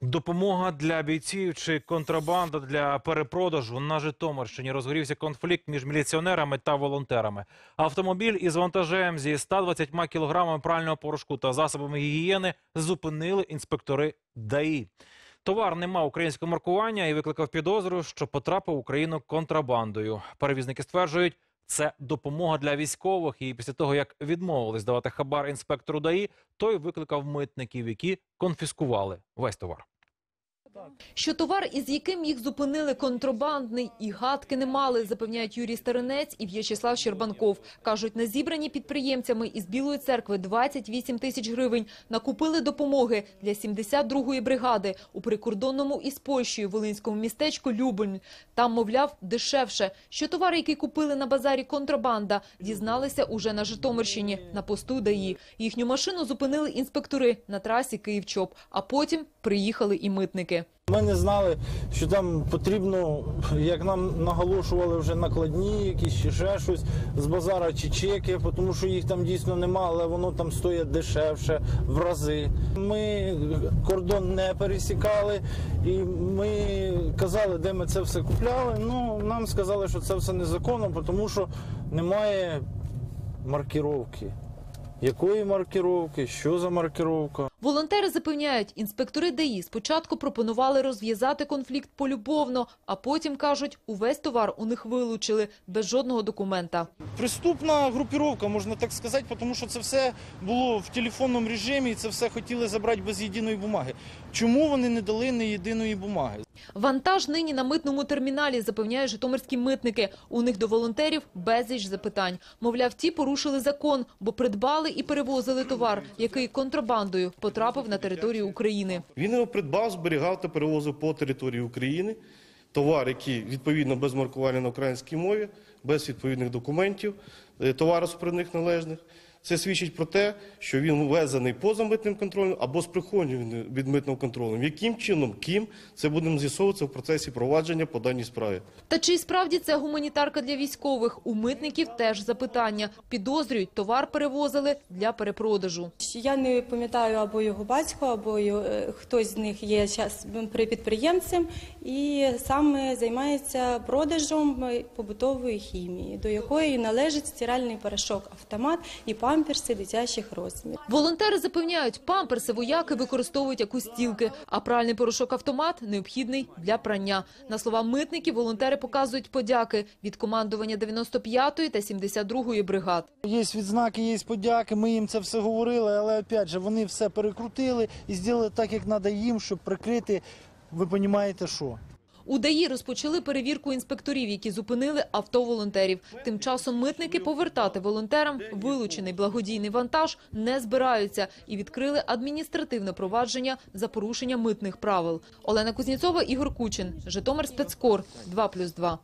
Допомога для бійців чи контрабанда для перепродажу на Житомирщині розгорівся конфлікт між міліціонерами та волонтерами. Автомобіль із вантажем зі 120 кілограмами прального порошку та засобами гігієни зупинили інспектори ДАІ. Товар не мав українського маркування і викликав підозру, що потрапив в Україну контрабандою. Перевізники стверджують, це допомога для військових. І після того, як відмовились давати хабар інспектору ДАІ, той викликав митників, які конфіскували весь товар. Що товар, із яким їх зупинили контрабандний, і гадки не мали, запевняють Юрій Старинець і В'ячеслав Щербанков. Кажуть, на зібрані підприємцями із Білої церкви 28 тисяч гривень накупили допомоги для 72-ї бригади у прикордонному із Польщею волинському містечку Любень. Там, мовляв, дешевше. Що товар, який купили на базарі контрабанда, дізналися уже на Житомирщині, на посту ДАІ. Їхню машину зупинили інспектори на трасі Київ-Чоп, а потім приїхали і митники. Ми не знали, що там потрібно, як нам наголошували вже накладні, якісь чи ще щось з базара чи чеки, тому що їх там дійсно нема, але воно там стоїть дешевше в рази. Ми кордон не пересікали, і ми казали, де ми це все купляли. Ну нам сказали, що це все незаконно, тому що немає маркіровки. Якої маркіровки? Що за маркіровка? Волонтери запевняють, інспектори ДАІ спочатку пропонували розв'язати конфлікт полюбовно, а потім, кажуть, увесь товар у них вилучили без жодного документа. Преступна групіровка, можна так сказати, тому що це все було в телефонному режимі, і це все хотіли забрати без єдиної бумаги. Чому вони не дали ні єдиної бумаги? Вантаж нині на митному терміналі, запевняють житомирські митники. У них до волонтерів безліч запитань. Мовляв, ті порушили закон, бо придбали і перевозили товар, який контрабандою потрапив на територію України. Він його придбав, зберігав та перевозив по території України. Товар, який відповідно без маркування на українській мові, без відповідних документів, е, товароспорядних належних. Це свідчить про те, що він ввезений поза митним контролем або з прихованням від митного контролю. Яким чином, ким, це будемо з'ясовуватися в процесі провадження по даній справі. Та чи справді це гуманітарка для військових? У митників теж запитання. Підозрюють, товар перевозили для перепродажу. Я не пам'ятаю або його батько, або е, хтось з них є зараз при підприємцем і саме займається продажем побутової хімії, до якої належить стиральний порошок автомат і памперси дитячих розмірів. Волонтери запевняють, памперси вояки використовують як устілки, а пральний порошок-автомат необхідний для прання. На слова митників волонтери показують подяки від командування 95-ї та 72-ї бригад. Є відзнаки, є подяки, ми їм це все говорили, але опять же вони все перекрутили і зробили так, як треба їм, щоб прикрити, ви розумієте, що. У ДАІ розпочали перевірку інспекторів, які зупинили авто волонтерів. Тим часом митники повертати волонтерам вилучений благодійний вантаж не збираються і відкрили адміністративне провадження за порушення митних правил. Олена Кузнєцова, Ігор Кучин, Житомир Спецкор, 2+,2.